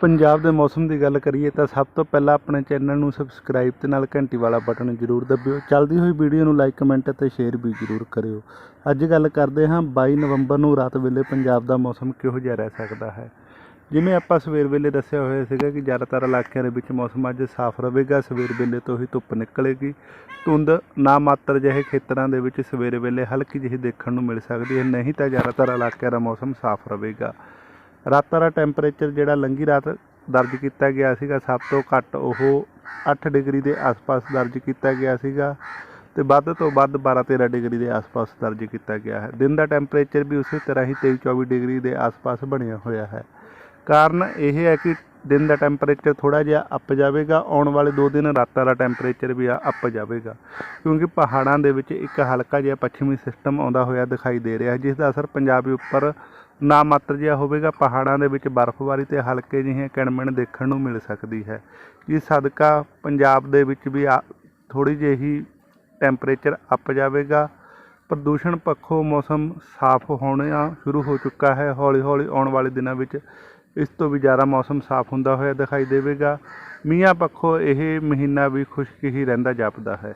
ਪੰਜਾਬ ਦੇ ਮੌਸਮ ਦੀ ਗੱਲ ਕਰੀਏ ਤਾਂ ਸਭ ਤੋਂ ਪਹਿਲਾਂ ਆਪਣੇ ਚੈਨਲ ਨੂੰ ਸਬਸਕ੍ਰਾਈਬ ਤੇ ਨਾਲ ਘੰਟੀ ਵਾਲਾ ਬਟਨ ਜ਼ਰੂਰ ਦਬਿਓ। ਚੱਲਦੀ ਹੋਈ ਵੀਡੀਓ ਨੂੰ ਲਾਈਕ ਕਮੈਂਟ ਅਤੇ ਸ਼ੇਅਰ ਵੀ ਜ਼ਰੂਰ ਕਰਿਓ। ਅੱਜ ਗੱਲ ਕਰਦੇ ਹਾਂ 22 ਨਵੰਬਰ ਨੂੰ ਰਾਤ ਵੇਲੇ ਪੰਜਾਬ ਦਾ ਮੌਸਮ ਕਿਹੋ ਜਿਹਾ ਰਹਿ ਸਕਦਾ ਹੈ। ਜਿਵੇਂ ਆਪਾਂ ਸਵੇਰ ਵੇਲੇ ਦੱਸਿਆ ਹੋਇਆ ਸੀਗਾ ਕਿ ਜ਼ਿਆਦਾਤਰ ਇਲਾਕਿਆਂ ਦੇ ਵਿੱਚ ਮੌਸਮ ਅੱਜ ਸਾਫ਼ ਰਹੇਗਾ, ਸਵੇਰ ਵੇਲੇ ਤੋਂ ਹੀ ਧੁੱਪ ਨਿਕਲੇਗੀ। ਧੁੰਦ ਨਾ ਮਾਤਰ ਜਿਹੇ ਖੇਤਰਾਂ ਦੇ ਵਿੱਚ ਸਵੇਰ ਵੇਲੇ ਹਲਕੀ ਜਿਹੀ ਦੇਖਣ ਨੂੰ ਮਿਲ ਸਕਦੀ ਹੈ, ਨਹੀਂ ਤਾਂ ਜ਼ਿਆਦਾਤਰ ਇਲਾਕਿਆਂ ਦਾ ਮੌਸਮ ਸਾਫ਼ ਰਹੇਗਾ। ਰਾਤਾਂ ਦਾ ਟੈਂਪਰੇਚਰ ਜਿਹੜਾ ਲੰਘੀ ਰਾਤ ਦਰਜ ਕੀਤਾ ਗਿਆ ਸੀਗਾ, ਸਭ ਤੋਂ ਘੱਟ ਉਹ 8 ਡਿਗਰੀ ਦੇ ਆਸ-ਪਾਸ ਦਰਜ ਕੀਤਾ ਗਿਆ ਸੀਗਾ ਤੇ ਵੱਧ ਤੋਂ ਵੱਧ 12-13 ਡਿਗਰੀ ਦੇ ਆਸ-ਪਾਸ ਦਰਜ ਕੀਤਾ ਗਿਆ ਹੈ। ਦਿਨ ਦਾ ਟੈਂਪਰੇਚਰ ਵੀ ਉਸੇ ਤਰ੍ਹਾਂ ਹੀ 23-24 ਡਿਗਰੀ ਦੇ ਆਸ-ਪਾਸ ਬਣਿਆ ਹੋਇਆ ਹੈ। ਕਾਰਨ ਇਹ ਹੈ ਕਿ ਦਿਨ ਦਾ ਟੈਂਪਰੇਚਰ ਥੋੜਾ ਜਿਹਾ ਅੱਪ ਜਾਵੇਗਾ, ਆਉਣ ਵਾਲੇ 2 ਦਿਨ ਰਾਤਾਂ ਦਾ ਟੈਂਪਰੇਚਰ ਵੀ ਅੱਪ ਜਾਵੇਗਾ। ਕਿਉਂਕਿ ਪਹਾੜਾਂ ਦੇ ਵਿੱਚ ਇੱਕ ਹਲਕਾ ਜਿਹਾ ਪੱਛਮੀ ਸਿਸਟਮ ਆਉਂਦਾ ਹੋਇਆ ਦਿਖਾਈ ਦੇ ਰਿਹਾ, ਜਿਸ ਦਾ ਅਸਰ ਪੰਜਾਬ ਉੱਪਰ ਨਾ ਮਾਤਰ ਜਿਹਾ ਹੋਵੇਗਾ। ਪਹਾੜਾਂ ਦੇ ਵਿੱਚ ਬਰਫ਼ਬਾਰੀ ਤੇ ਹਲਕੇ ਜਿਹੇ ਕਿਣਮਿਣ ਦੇਖਣ ਨੂੰ ਮਿਲ ਸਕਦੀ ਹੈ। ਜਿਸ ਸਦਕਾ ਪੰਜਾਬ ਦੇ ਵਿੱਚ ਵੀ ਥੋੜੀ ਜਿਹੀ ਟੈਂਪਰੇਚਰ ਅੱਪ ਜਾਵੇਗਾ। ਪ੍ਰਦੂਸ਼ਣ ਪੱਖੋਂ ਮੌਸਮ ਸਾਫ਼ ਹੋਣਾ ਸ਼ੁਰੂ ਹੋ ਚੁੱਕਾ ਹੈ। ਹੌਲੀ ਹੌਲੀ ਆਉਣ ਵਾਲੇ ਦਿਨਾਂ ਵਿੱਚ ਇਸ ਤੋਂ ਵੀ ਜ਼ਿਆਦਾ ਮੌਸਮ ਸਾਫ਼ ਹੁੰਦਾ ਹੋਇਆ ਦਿਖਾਈ ਦੇਵੇਗਾ। ਮੀਂਹਾਂ ਪੱਖੋਂ ਇਹ ਮਹੀਨਾ ਵੀ ਖੁਸ਼ਕ ਹੀ ਰਹਿੰਦਾ ਜਾਪਦਾ ਹੈ।